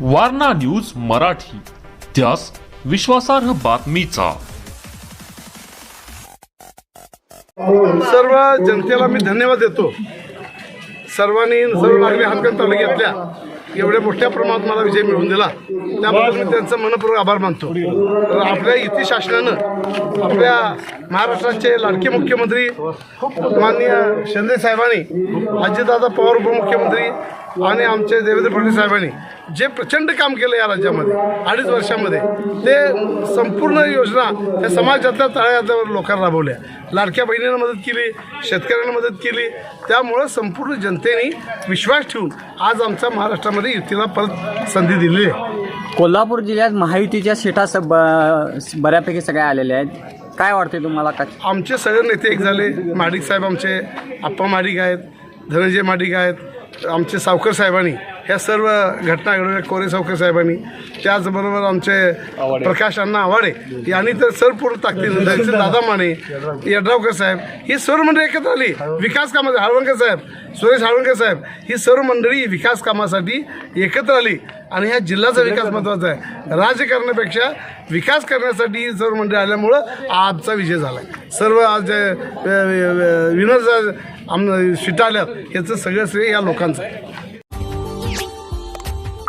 Warna news Marathi. त्यास विश्वासार्ह बातमीचा. सर्व जनतेला मी धन्यवाद देतो. सर्वांनी सर्व नागरिक हातकन तालुक्यातल्या एवढ्या मोठ्या प्रमाणात मला विजय मिळवून दिला. त्याबद्दल मी त्यांचं मनपूर्वक आभार मानतो. तर आपल्या इथे शासनानं आपल्या महाराष्ट्राचे लाडके मुख्यमंत्री माननीय शिंदे साहेबांनी अजितदादा पवार उपमुख्यमंत्री आणि आमचे देवेंद्र फडणवीस साहेबांनी जे प्रचंड काम केलं या राज्यामध्ये अडीच वर्षामध्ये ते संपूर्ण योजना त्या समाजातल्या तळागाळावर लोकांना राबवल्या. लाडक्या बहिणींना मदत केली शेतकऱ्यांना मदत केली. त्यामुळं संपूर्ण जनतेने विश्वास ठेवून आज आमच्या महाराष्ट्रामध्ये युतीला परत संधी दिलेली आहे. कोल्हापूर जिल्ह्यात महायुतीच्या सीटा स ब- बऱ्यापैकी सगळ्या आलेल्या आहेत. काय वाटते तुम्हाला का? आमचे सगळे नेते एक झाले. माडिक साहेब आमचे आप्पा माडिक आहेत धनंजय माडिक आहेत आमचे सावकर साहेबांनी. ह्या सर्व घटना घडवल्या कोरे सावकर साहेबांनी. त्याचबरोबर आमचे प्रकाश अण्णा आवाडे यांनी तर सरपूर्ण ताकदीनं त्यांचे दादा माने यड्रावकर साहेब ही सर्व मंडळी एकत्र आली. विकास कामासाठी हळवणकर साहेब सुरेश हळवणकर साहेब ही सर्व मंडळी विकास कामासाठी एकत्र आली. आणि ह्या जिल्ह्याचा विकास महत्त्वाचा आहे. राजकारणापेक्षा विकास करण्यासाठी ही सर्व मंडळी आल्यामुळं आजचा विजय झाला सर्व आज विनर आम सीटा आल्यात याचं सगळं श्रेय या लोकांचं आहे.